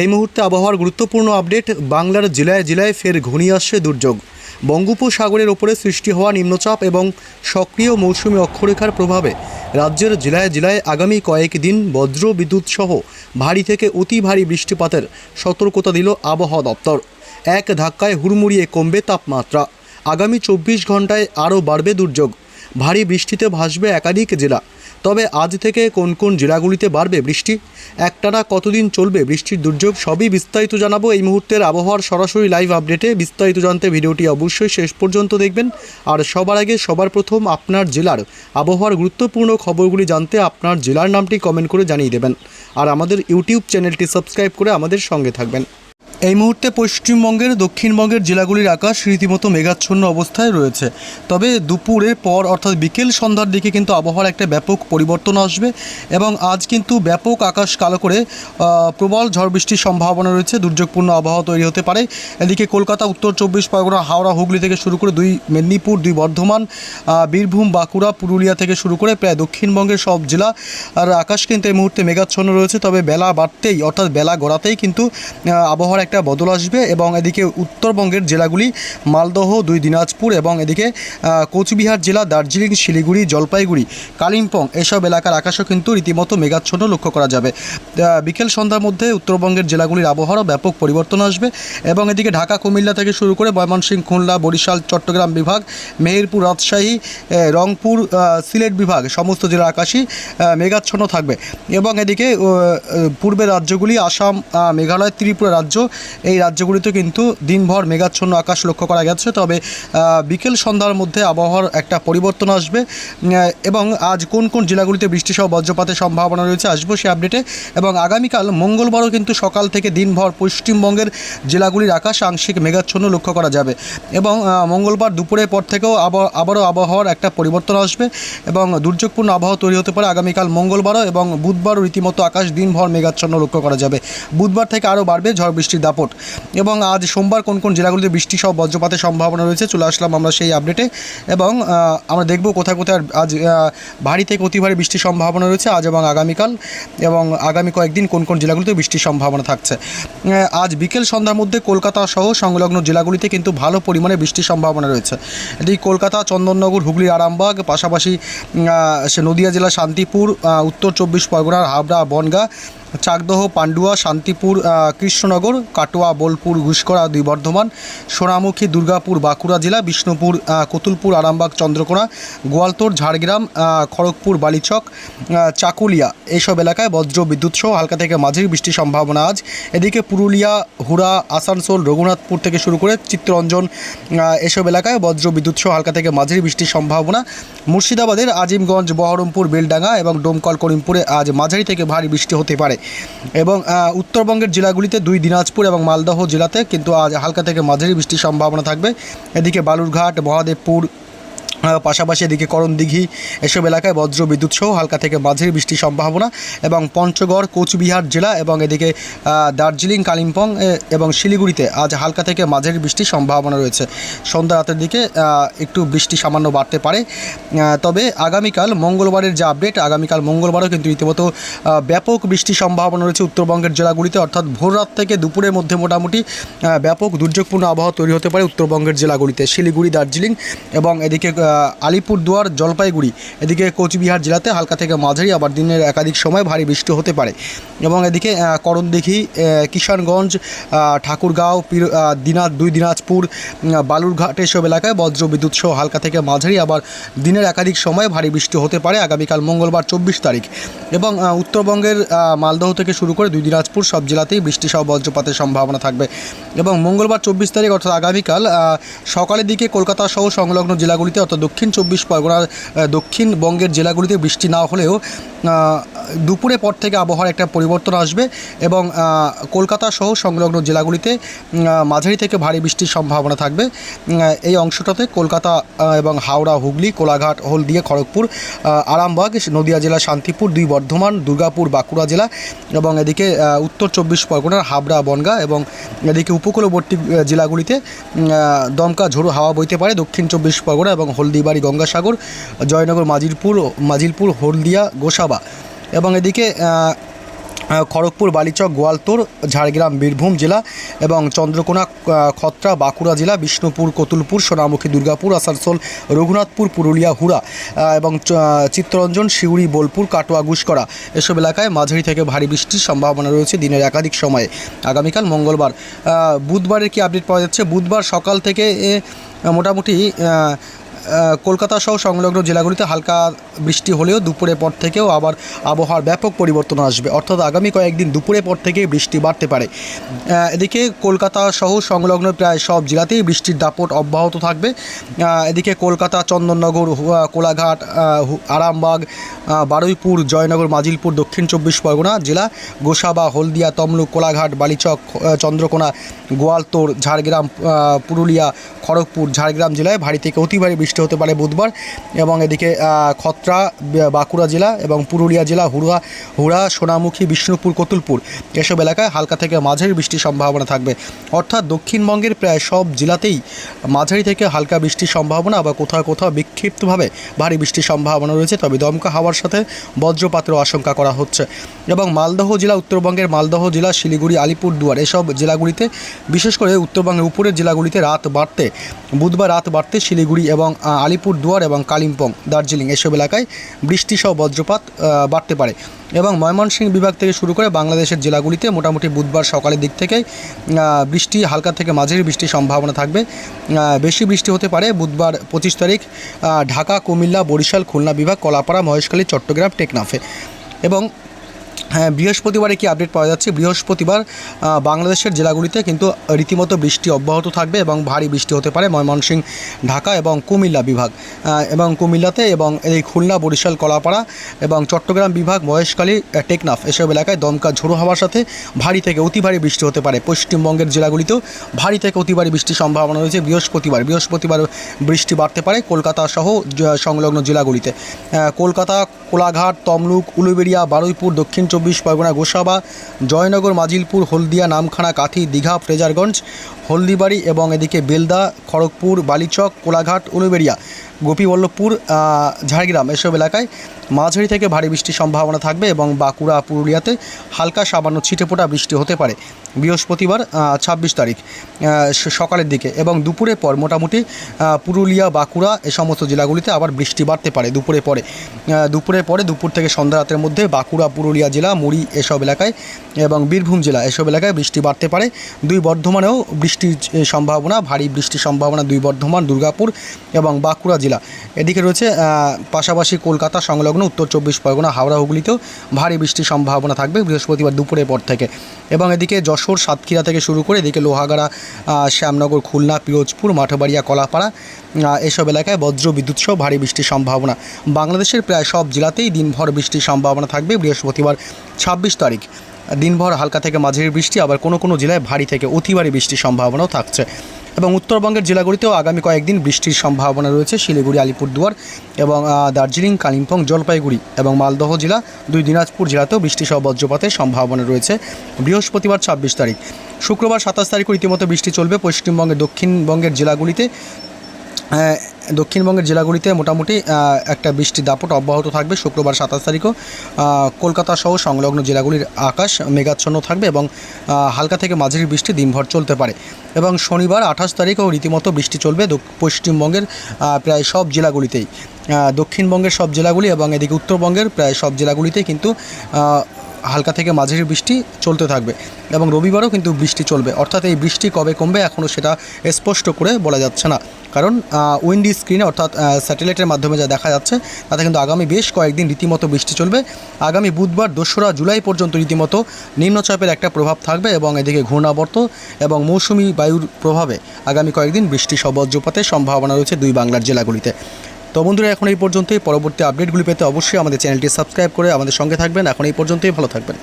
এই মুহূর্তে আবহাওয়ার গুরুত্বপূর্ণ আপডেট, বাংলার জেলায় জেলায় ফের ঘনিয়ে আসছে দুর্যোগ। বঙ্গোপসাগরের ওপরে সৃষ্টি হওয়া নিম্নচাপ এবং সক্রিয় মৌসুমী অক্ষরেখার প্রভাবে রাজ্যের জেলায় জেলায় আগামী কয়েকদিন বজ্র বিদ্যুৎ সহ ভারী থেকে অতি ভারী বৃষ্টিপাতের সতর্কতা দিল আবহাওয়া দপ্তর। এক ধাক্কায় হুড়মুড়িয়ে কমবে তাপমাত্রা। আগামী চব্বিশ ঘন্টায় আরও বাড়বে দুর্যোগ। ভারী বৃষ্টিতে ভাসবে একাধিক জেলা। তবে আজ থেকে কোন কোন জেলাগুলিতে বাড়বে বৃষ্টি? একটানা কতদিন চলবে বৃষ্টির দুর্যোগ? সবই বিস্তারিত জানাব এই মুহূর্তের আবহাওয়ার সরাসরি লাইভ আপডেটে। বিস্তারিত জানতে ভিডিওটি অবশ্যই শেষ পর্যন্ত দেখবেন। আর সবার আগে, সবার প্রথম আপনার জেলার আবহাওয়ার গুরুত্বপূর্ণ খবরগুলি জানতে আপনার জেলার নামটি কমেন্ট করে জানিয়ে দেবেন। আর আমাদের ইউটিউব চ্যানেলটি সাবস্ক্রাইব করে আমাদের সঙ্গে থাকবেন। এই মুহূর্তে পশ্চিমবঙ্গের, দক্ষিণবঙ্গের জেলাগুলির আকাশ রীতিমতো মেঘাচ্ছন্ন অবস্থায় রয়েছে। তবে দুপুরের পর, অর্থাৎ বিকেল সন্ধ্যার দিকে কিন্তু আবহাওয়ার একটা ব্যাপক পরিবর্তন আসবে এবং আজ কিন্তু ব্যাপক আকাশ কালো করে প্রবল ঝড় বৃষ্টির সম্ভাবনা রয়েছে। দুর্যোগপূর্ণ আবহাওয়া তৈরি হতে পারে। এদিকে কলকাতা, উত্তর চব্বিশ পরগনা, হাওড়া, হুগলি থেকে শুরু করে দুই মেদিনীপুর, দুই বর্ধমান বীরভূম, বাঁকুড়া, পুরুলিয়া থেকে শুরু করে প্রায় দক্ষিণবঙ্গের সব জেলা আর আকাশ কিন্তু এই মুহূর্তে মেঘাচ্ছন্ন রয়েছে। তবে বেলা বাড়তেই, অর্থাৎ বেলা গড়াতেই কিন্তু আবহাওয়ার একটা বদল আসবে এবং এদিকে উত্তরবঙ্গের জেলাগুলি মালদহ, দুই দিনাজপুর এবং এদিকে কোচবিহার জেলা, দার্জিলিং, শিলিগুড়ি, জলপাইগুড়ি, কালিম্পং এসব এলাকার আকাশও কিন্তু রীতিমতো মেঘাচ্ছন্ন লক্ষ্য করা যাবে। বিকেল সন্ধ্যার মধ্যে উত্তরবঙ্গের জেলাগুলির আবহাওয়ারও ব্যাপক পরিবর্তন আসবে এবং এদিকে ঢাকা, কুমিল্লা থেকে শুরু করে ময়মনসিংহ, খুলনা, বরিশাল, চট্টগ্রাম বিভাগ, মেহেরপুর, রাজশাহী রংপুর সিলেট বিভাগ সমস্ত জেলার আকাশই মেঘাচ্ছন্ন থাকবে। এবং এদিকে পূর্বের রাজ্যগুলি আসাম মেঘালয়, ত্রিপুরা রাজ্য এই রাজ্যগুলিতে কিন্তু দিনভর মেঘাচ্ছন্ন আকাশ লক্ষ্য করা গেছে। তবে বিকেল সন্ধ্যার মধ্যে আবহাওয়ার একটা পরিবর্তন আসবে। এবং আজ কোন কোন জেলাগুলিতে বৃষ্টিসহ বজ্রপাতের সম্ভাবনা রয়েছে আসব সে আপডেটে। এবং আগামীকাল মঙ্গলবারও কিন্তু সকাল থেকে দিনভর পশ্চিমবঙ্গের জেলাগুলির আকাশ আংশিক মেঘাচ্ছন্ন লক্ষ্য করা যাবে। এবং মঙ্গলবার দুপুরের পর থেকেও আবার আবারও আবহাওয়ার একটা পরিবর্তন আসবে। এবং দুর্যোগপূর্ণ আবহাওয়া তৈরি হতে পারে আগামীকাল মঙ্গলবারও এবং বুধবারও রীতিমতো আকাশ দিনভর মেঘাচ্ছন্ন লক্ষ্য করা যাবে। বুধবার থেকে আরও বাড়বে ঝড় বৃষ্টির দাপট। এবং আজ সোমবার কোন কোন জেলাগুলিতে বৃষ্টি সহ বজ্রপাতের সম্ভাবনা রয়েছে, চলে আসলাম আমরা সেই আপডেটে এবং আমরা দেখব কোথায় কোথায় আজ ভারী থেকে অতি ভারী বৃষ্টির সম্ভাবনা রয়েছে আজ এবং আগামীকাল। এবং আগামী কয়েকদিন কোন কোন জেলাগুলিতে বৃষ্টির সম্ভাবনা থাকছে। আজ বিকেল সন্ধ্যার মধ্যে কলকাতা সহ সংলগ্ন জেলাগুলিতে কিন্তু ভালো পরিমাণে বৃষ্টির সম্ভাবনা রয়েছে। এটি কলকাতা, চন্দননগর হুগলির আরামবাগ, পাশাপাশি সে নদিয়া জেলা, শান্তিপুর উত্তর চব্বিশ পরগনার, হাবড়া, বনগাঁ চাকদহ পান্ডুয়া শান্তিপুর কৃষ্ণনগর, কাটোয়া, বোলপুর ঘুষকরা দুই বর্ধমান, সোনামুখী, দুর্গাপুর, বাঁকুড়া জেলা, বিষ্ণুপুর কতুলপুর, আরামবাগ, চন্দ্রকোনা, গোয়ালতোর, ঝাড়গ্রাম খড়গপুর, বালিচক চাকুলিয়া। এইসব এলাকায় বজ্র বিদ্যুৎ সহ হালকা থেকে মাঝারি বৃষ্টির সম্ভাবনা আজ। এদিকে পুরুলিয়া, হুড়া, আসানসোল, রঘুনাথপুর থেকে শুরু করে চিত্তরঞ্জন এসব এলাকায় বজ্র বিদ্যুৎ সহ হালকা থেকে মাঝারি বৃষ্টির সম্ভাবনা। মুর্শিদাবাদের আজিমগঞ্জ, বহরমপুর, বেলডাঙ্গা এবং ডোমকল, করিমপুরে আজ মাঝারি থেকে ভারী বৃষ্টি হতে পারে। এবং উত্তরবঙ্গের জেলাগুলিতে দুই দিনাজপুর এবং মালদহ জেলাতে কিন্তু আজ হালকা থেকে মাঝারি বৃষ্টির সম্ভাবনা থাকবে। এদিকে বালুরঘাট, মহাদেবপুর পাশাপাশি এদিকে করণদিঘি এসব এলাকায় বজ্র বিদ্যুৎ সহ হালকা থেকে মাঝের বৃষ্টির সম্ভাবনা এবং পঞ্চগড়, কোচবিহার জেলা এবং এদিকে দার্জিলিং, কালিম্পং এবং শিলিগুড়িতে আজ হালকা থেকে মাঝের বৃষ্টির সম্ভাবনা রয়েছে। সন্ধ্যা রাতের দিকে একটু বৃষ্টি সামান্য বাড়তে পারে। তবে আগামীকাল মঙ্গলবারের যে আপডেট, আগামীকাল মঙ্গলবারও কিন্তু রীতিমতো ব্যাপক বৃষ্টির সম্ভাবনা রয়েছে উত্তরবঙ্গের জেলাগুলিতে। অর্থাৎ ভোর রাত থেকে দুপুরের মধ্যে মোটামুটি ব্যাপক দুর্যোগপূর্ণ আবহাওয়া তৈরি হতে পারে উত্তরবঙ্গের জেলাগুলিতে। শিলিগুড়ি, দার্জিলিং এবং এদিকে আলিপুরদুয়ার জলপাইগুড়ি, এদিকে কোচবিহার জেলাতে হালকা থেকে মাঝারি, আবার দিনের একাধিক সময় ভারী বৃষ্টি হতে পারে। এবং এদিকে করণদিঘি কিষানগঞ্জ ঠাকুরগাঁও দিনা, দুই দিনাজপুর বালুরঘাট এসব এলাকায় বজ্র বিদ্যুৎ সহ হালকা থেকে মাঝারি, আবার দিনের একাধিক সময় ভারী বৃষ্টি হতে পারে আগামীকাল মঙ্গলবার চব্বিশ তারিখ। এবং উত্তরবঙ্গের মালদহ থেকে শুরু করে দুই দিনাজপুর সব জেলাতেই বৃষ্টি সহ বজ্রপাতের সম্ভাবনা থাকবে। এবং মঙ্গলবার চব্বিশ তারিখ, অর্থাৎ আগামীকাল সকালের দিকে কলকাতা সহ সংলগ্ন জেলাগুলিতে, অর্থাৎ দক্ষিণ চব্বিশ পরগনার দক্ষিণবঙ্গের জেলাগুলিতে বৃষ্টি না হলেও আহ, দুপুরের পর থেকে আবহাওয়ার একটা পরিবর্তন আসবে এবং কলকাতা সহ সংলগ্ন জেলাগুলিতে মাঝারি থেকে ভারী বৃষ্টির সম্ভাবনা থাকবে। এই অংশটাতে কলকাতা এবং হাওড়া হুগলি কোলাঘাট হলদিয়া খড়গপুর আরামবাগ নদিয়া জেলা শান্তিপুর দুই বর্ধমান দুর্গাপুর বাঁকুড়া জেলা এবং এদিকে উত্তর চব্বিশ পরগনার হাবড়া বনগাঁ এবং এদিকে উপকূলবর্তী জেলাগুলিতে দমকা ঝোড়ো হাওয়া বইতে পারে দক্ষিণ চব্বিশ পরগনা এবং হলদিবাড়ি গঙ্গাসাগর, জয়নগর মাজিলপুর মাজিলপুর হলদিয়া গোসাবা এবং এদিকে খড়গপুর বালিচক গোয়ালতোর ঝাড়গ্রাম বীরভূম জেলা এবং চন্দ্রকোনা খত্রা বাঁকুড়া জেলা বিষ্ণুপুর কতুলপুর সোনামুখী দুর্গাপুর আসানসোল রঘুনাথপুর পুরুলিয়া হুড়া এবং চিত্তরঞ্জন শিউড়ি বোলপুর কাটোয়া গুসকরা এসব এলাকায় মাঝারি থেকে ভারী বৃষ্টির সম্ভাবনা রয়েছে দিনের একাধিক সময়ে। আগামীকাল মঙ্গলবার বুধবারের কি আপডেট পাওয়া যাচ্ছে? বুধবার সকাল থেকে মোটামুটি কলকাতা সহ সংলগ্ন জেলাগুলিতে হালকা বৃষ্টি হলেও দুপুরের পর থেকেও আবার আবহাওয়ার ব্যাপক পরিবর্তন আসবে। অর্থাৎ আগামী কয়েকদিন দুপুরের পর থেকে বৃষ্টি বাড়তে পারে। এদিকে কলকাতা সহ সংলগ্ন প্রায় সব জেলাতেই বৃষ্টির দাপট অব্যাহত থাকবে। এদিকে কলকাতা, চন্দননগর কোলাঘাট আরামবাগ বারুইপুর, জয়নগর, মাজিলপুর, দক্ষিণ চব্বিশ পরগনা জেলা, গোসাবা, হলদিয়া, তমলুক, কোলাঘাট, বালিচক চন্দ্রকোনা গোয়ালতোড় ঝাড়গ্রাম পুরুলিয়া, খড়গপুর, ঝাড়গ্রাম জেলায় ভারী থেকে অতি ভারী বৃষ্টি হতে পারে বুধবার এবং এদিকে খত্রা বাঁকুড়া জেলা এবং পুরুলিয়া জেলা হুড়া হুড়া, সোনামুখী, বিষ্ণুপুর, কতুলপুর এসব এলাকায় হালকা থেকে মাঝারি বৃষ্টির সম্ভাবনা থাকবে। অর্থাৎ দক্ষিণবঙ্গের প্রায় সব জেলাতেই মাঝারি থেকে হালকা বৃষ্টির সম্ভাবনা বা কোথাও কোথাও বিক্ষিপ্তভাবে ভারী বৃষ্টির সম্ভাবনা রয়েছে। তবে দমকা হাওয়ার সাথে বজ্রপাতেরও আশঙ্কা করা হচ্ছে এবং মালদহ জেলা, উত্তরবঙ্গের মালদহ জেলা, শিলিগুড়ি, আলিপুরদুয়ার এসব জেলাগুলিতে, বিশেষ করে উত্তরবঙ্গের উপরের জেলাগুলিতে রাত বাড়তে, বুধবার রাত বাড়তে শিলিগুড়ি এবং আহ, আলিপুরদুয়ার এবং কালিম্পং দার্জিলিং এসব এলাকায় বৃষ্টি সহ বজ্রপাত বাড়তে পারে। এবং ময়মনসিংহ বিভাগ থেকে শুরু করে বাংলাদেশের জেলাগুলিতে মোটামুটি বুধবার সকালের দিক আহ, বৃষ্টি হালকা থেকে মাঝারি বৃষ্টির সম্ভাবনা থাকবে। বেশি বৃষ্টি হতে পারে বুধবার পঁচিশ তারিখ ঢাকা কুমিল্লা বরিশাল খুলনা বিভাগ কলাপাড়া মহেশখালী চট্টগ্রাম টেকনাফে। এবং হ্যাঁ বৃহস্পতিবারে কি আপডেট পাওয়া যাচ্ছে? বৃহস্পতিবার বাংলাদেশের জেলাগুলিতে কিন্তু রীতিমতো বৃষ্টি অব্যাহত থাকবে এবং ভারী বৃষ্টি হতে পারে ময়মনসিংহ, ঢাকা এবং কুমিল্লা বিভাগ। এবং কুমিল্লাতে এবং এই খুলনা, বরিশাল, কলাপাড়া এবং চট্টগ্রাম বিভাগ, মহেশখালী টেকনাফ এসব এলাকায় দমকা ঝোড়ো হওয়ার সাথে ভারী থেকে অতি ভারী বৃষ্টি হতে পারে। পশ্চিমবঙ্গের জেলাগুলিতেও ভারী থেকে অতি ভারী বৃষ্টির সম্ভাবনা রয়েছে বৃহস্পতিবার। বৃহস্পতিবার বৃষ্টি বাড়তে পারে কলকাতা সহ সংলগ্ন জেলাগুলিতে। কলকাতা, কোলাঘাট, তমলুক, উলুবেড়িয়া, বারুইপুর, দক্ষিণ চব্বিশ পরগনা গোসাবা, জয়নগর, মাজিলপুর, হলদিয়া, নামখানা কাঠি দীঘা, ফ্রেজারগঞ্জ, হলদিবাড়ি এবং এদিকে বেলদা, খড়গপুর, বালিচক, কোলাঘাট, উলুবেড়িয়া। গোপীবল্লভপুর ঝাড়গ্রাম এসব এলাকায় মাঝারি থেকে ভারী বৃষ্টির সম্ভাবনা থাকবে এবং বাঁকুড়া পুরুলিয়াতে হালকা সামান্য ছিটেফোঁটা বৃষ্টি হতে পারে। বৃহস্পতিবার ছাব্বিশ তারিখ সকালের দিকে এবং দুপুরের পর মোটামুটি পুরুলিয়া বাঁকুড়া এ সমস্ত জেলাগুলিতে আবার বৃষ্টি বাড়তে পারে দুপুরে পরে। আহ, দুপুরের পরে দুপুর থেকে সন্ধ্যা রাতের মধ্যে বাঁকুড়া পুরুলিয়া জেলা মুড়ি এসব এলাকায় এবং বীরভূম জেলা এসব এলাকায় বৃষ্টি বাড়তে পারে। দুই বর্ধমানেও বৃষ্টির সম্ভাবনা ভারী বৃষ্টির সম্ভাবনা দুই বর্ধমান দুর্গাপুর এবং বাঁকুড়া জেলা। এদিকে রয়েছে পাশাপাশি কলকাতা সংলগ্ন উত্তর চব্বিশ পরগনা, হাওড়া, হুগলিতেও ভারী বৃষ্টির সম্ভাবনা থাকবে বৃহস্পতিবার দুপুরের পর থেকে। এবং এদিকে যশোর, সাতক্ষীরা থেকে শুরু করে এদিকে লোহাগাড়া শ্যামনগর, খুলনা, পিরোজপুর, মাঠবাড়িয়া, কলাপাড়া এসব এলাকায় বজ্র বিদ্যুৎ সহ ভারী বৃষ্টির সম্ভাবনা। বাংলাদেশের প্রায় সব জেলাতেই দিনভর বৃষ্টির সম্ভাবনা থাকবে বৃহস্পতিবার ছাব্বিশ তারিখ। দিনভর হালকা থেকে মাঝারি বৃষ্টি, আবার কোনো কোনো জেলায় ভারী থেকে অতি ভারী বৃষ্টির সম্ভাবনাও থাকছে। এবং উত্তরবঙ্গের জেলাগুলিতেও আগামী কয়েকদিন বৃষ্টির সম্ভাবনা রয়েছে। শিলিগুড়ি, আলিপুরদুয়ার এবং দার্জিলিং, কালিম্পং, জলপাইগুড়ি এবং মালদহ জেলা, দুই দিনাজপুর জেলাতেও বৃষ্টি সহ বজ্রপাতের সম্ভাবনা রয়েছে। বৃহস্পতিবার ছাব্বিশ তারিখ। শুক্রবার সাতাশ তারিখও রীতিমতো বৃষ্টি চলবে। পশ্চিমবঙ্গের, দক্ষিণবঙ্গের জেলাগুলিতে দক্ষিণবঙ্গের জেলাগুলিতে মোটামুটি একটা বৃষ্টির দাপট অব্যাহত থাকবে শুক্রবার সাতাশ তারিখও। কলকাতা সহ সংলগ্ন জেলাগুলির আকাশ মেঘাচ্ছন্ন থাকবে এবং হালকা থেকে মাঝারি বৃষ্টি দিনভর চলতে পারে। এবং শনিবার আঠাশ তারিখও রীতিমতো বৃষ্টি চলবে পশ্চিমবঙ্গের প্রায় সব জেলাগুলিতেই। দক্ষিণবঙ্গের সব জেলাগুলি এবং এদিকে উত্তরবঙ্গের প্রায় সব জেলাগুলিতেই কিন্তু হালকা থেকে মাঝারি বৃষ্টি চলতে থাকবে এবং রবিবারও কিন্তু বৃষ্টি চলবে। অর্থাৎ এই বৃষ্টি কবে কমবে এখনও সেটা স্পষ্ট করে বলা যাচ্ছে না। কারণ উইন্ডি স্ক্রিনে অর্থাৎ স্যাটেলাইটের মাধ্যমে যা দেখা যাচ্ছে, তাতে কিন্তু আগামী বেশ কয়েকদিন রীতিমতো বৃষ্টি চলবে। আগামী বুধবার, দোসরা জুলাই পর্যন্ত রীতিমতো নিম্নচাপের একটা প্রভাব থাকবে এবং এদিকে ঘূর্ণাবর্ত এবং মৌসুমি বায়ুর প্রভাবে আগামী কয়েকদিন বৃষ্টি সহ বজ্রপাতের সম্ভাবনা রয়েছে দুই বাংলার জেলাগুলিতে। তো বন্ধুরা, এখন এই পর্যন্তই। পরবর্তী আপডেটগুলি পেতে অবশ্যই আমাদের চ্যানেলটি সাবস্ক্রাইব করে আমাদের সঙ্গে থাকবেন। এখন এই পর্যন্তই, ভালো থাকবেন।